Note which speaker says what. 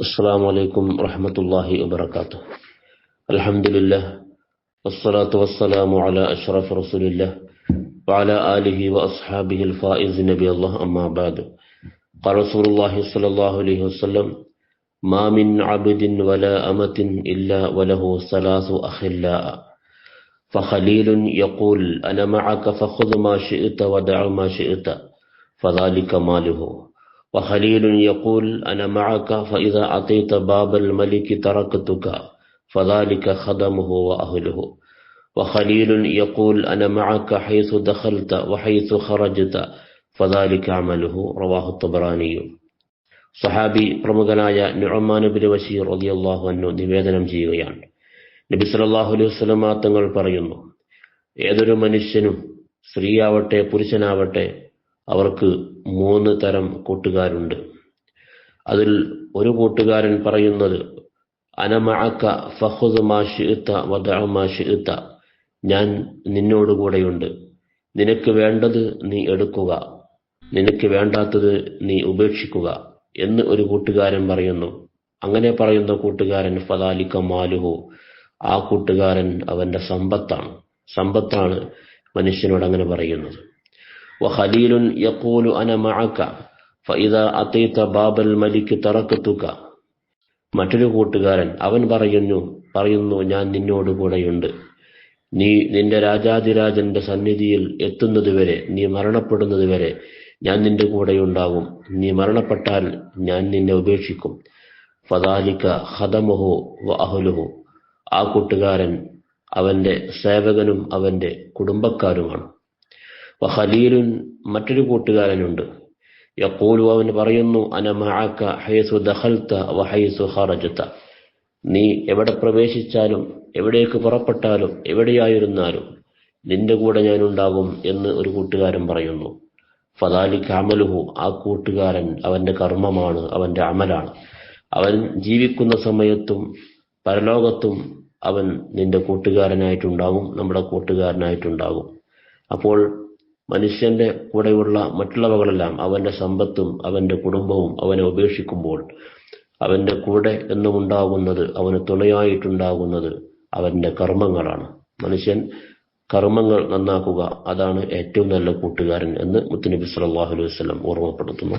Speaker 1: السلام عليكم ورحمة الله وبركاته. الحمد لله والصلاة والسلام على أشرف رسول الله وعلى آله وأصحابه الفائز نبي الله أما بعد. قال رسول الله صلى الله عليه وسلم ما من عبد ولا أمة إلا وله ثلاث أخلاء. فخليل يقول أنا معك فخذ ما شئت ودع ما شئت فذلك ماله. وخليل يقول أنا معك فإذا أتيت باب الملك تركتك فذلك خدمه وأهله وخليل يقول أنا معك حيث دخلت وحيث خرجت فذلك عمله رواه الطبراني സഹാബി പ്രമുഖനായ നുഅമാൻ ബിൻ ബഷീർ റളിയല്ലാഹു അൻഹു നിവേദനം ചെയ്യുകയാണ് നബി സല്ലല്ലാഹു അലൈഹി വസല്ലമ തങ്ങൾ പറയുന്നു ഏതൊരു മനുഷ്യനും സ്ത്രീയാവട്ടെ പുരുഷനാവട്ടെ അവർക്ക് മൂന്ന് തരം കൂട്ടുകാരുണ്ട്. അതിൽ ഒരു കൂട്ടുകാരൻ പറയുന്നത് അനമഅക്ക വദഅ ഞാൻ നിന്നോടുകൂടെയുണ്ട് നിനക്ക് വേണ്ടത് നീ എടുക്കുക. നിനക്ക് വേണ്ടാത്തത് നീ ഉപേക്ഷിക്കുക എന്ന് ഒരു കൂട്ടുകാരൻ പറയുന്നു. അങ്ങനെ പറയുന്ന കൂട്ടുകാരൻ ഫലാലിക്ക മാലുഹു. ആ കൂട്ടുകാരൻ അവന്റെ സമ്പത്താണ്. സമ്പത്താണ് മനുഷ്യനോട് അങ്ങനെ പറയുന്നത്. വഖലീലുൻ യഖൂലു അന മഅക فإذا أتيت ബാബൽ الملك تركتك. മറ്റൊരു കൂട്ടുകാരൻ അവൻ പറയുന്നു പറയുന്നു ഞാൻ നിന്നോട് കൂടെയുണ്ട്. നീ നിന്റെ രാജാതിരാജന്റെ സന്നിധിയിൽ എത്തുന്നതുവരെ നീ മരണപ്പെടുന്നതുവരെ ഞാൻ നിന്റെ കൂടെയുണ്ടാകും നീ മരണപ്പെട്ടാൽ ഞാൻ നിന്നെ ഉപേക്ഷിക്കും. ഫദാലിക ഹതമുഹു വഅഹുലുഹു. അഹുലുഹു ആ കൂട്ടുകാരൻ അവന്റെ സേവകനും അവന്റെ കുടുംബക്കാരുമാണ്. വഖലീലുൻ മറ്റൊരു കൂട്ടുകാരനുണ്ട്. യഖൂലു അവൻ പറയുന്നു അന മഅക ഹൈസു ദഖൽത വഹൈസു ഖറജത. നീ എവിടെ പ്രവേശിച്ചാലും എവിടേക്ക് പുറപ്പെട്ടാലും എവിടെയായിരുന്നാലും നിന്റെ കൂടെ ഞാൻ ഉണ്ടാകും എന്ന് ഒരു കൂട്ടുകാരൻ പറയുന്നു. ഫദാലിക്ക് അമലുഹു ആ കൂട്ടുകാരൻ അവന്റെ കർമ്മമാണ് അവന്റെ അമലാണ്. അവൻ ജീവിക്കുന്ന സമയത്തും പരലോകത്തും അവൻ നിന്റെ കൂട്ടുകാരനായിട്ടുണ്ടാകും നമ്മുടെ കൂട്ടുകാരനായിട്ടുണ്ടാകും. അപ്പോൾ മനുഷ്യന്റെ കൂടെയുള്ള മറ്റുള്ളവകളെല്ലാം അവന്റെ സമ്പത്തും അവന്റെ കുടുംബവും അവനെ ഉപേക്ഷിക്കുമ്പോൾ അവന്റെ കൂടെ എന്നും ഉണ്ടാകുന്നത് അവന് തുണയായിട്ടുണ്ടാകുന്നത് അവന്റെ കർമ്മങ്ങളാണ്. മനുഷ്യൻ കർമ്മങ്ങൾ നന്നാക്കുക അതാണ് ഏറ്റവും നല്ല കൂട്ടുകാരൻ എന്ന് മുത്തുനബി സല്ലല്ലാഹു അലൈഹി വസല്ലം ഓർമ്മപ്പെടുത്തുന്നു.